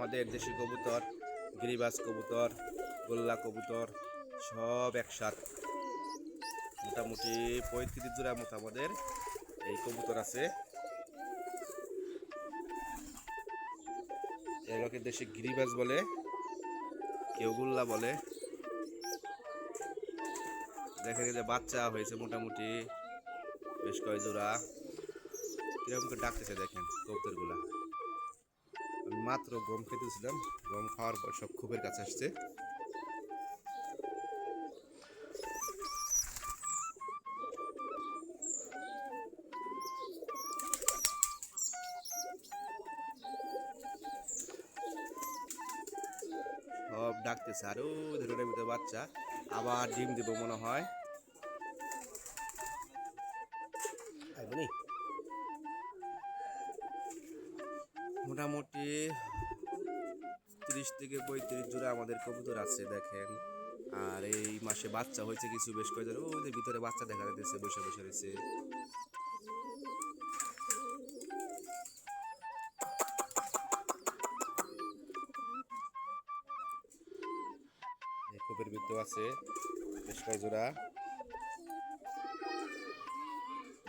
আমাদের দেশি কবুতর গিরিবাস কবুতর, গোল্লা কবুতর, সব একসাথ। মোটামুটি পঁয়ত্রিশ জোড়ার মতো আমাদের এই কবুতর আছে। এগুলোকে দেশে গিরিবাস বলে, কেউ গোল্লা বলে। এই যে বাচ্চা হয়েছে মোটামুটি বেশ কয় জোড়া। কীরকম করে ডাকতেছে দেখেন কবুতরগুলা। মাত্র গম খেতেছিলাম। গম খাওয়ার পর সব খুবের কাছে আসছে। সব ডাকতেছে, আরও ধরে ভিতরে বাচ্চা। আবার ডিম দিব মনে হয়। আইবনি মোটামুটি তিরিশ থেকে পঁয়ত্রিশ জোড়া আমাদের কবুতর আছে, দেখেন। আর এই মাসে বাচ্চা হয়েছে কিছু, বেশ কয়েকজন। ওদের ভিতরে বাচ্চা দেখা যাচ্ছে বসে বসে রয়েছে। খোপের আছে বেশ কয়েক জোড়া।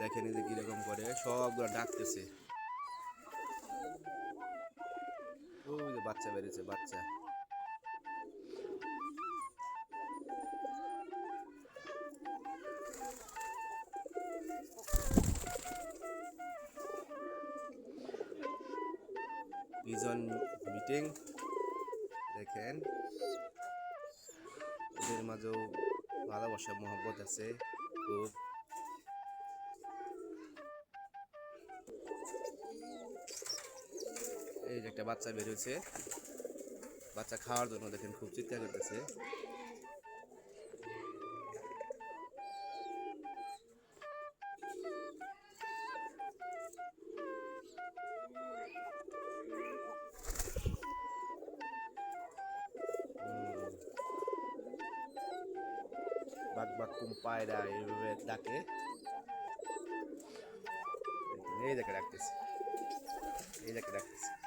দেখেন যে কীরকম করে, সবগুলো ডাকতেছে। ওই যে বাচ্চা বেরিয়েছে বাচ্চা। পিজন মিটিং দেখেন। ওদের মাঝেও ভালোবাসা মহব্বত আছে খুব। যে একটা বাচ্চা বেরোচ্ছে বাচ্চা খাওয়ার জন্য দেখেন খুব চিৎকার করতেছে। বাক পায়রা এই দেখে ডাকতেছে। এই দেখে ডাকতেছে।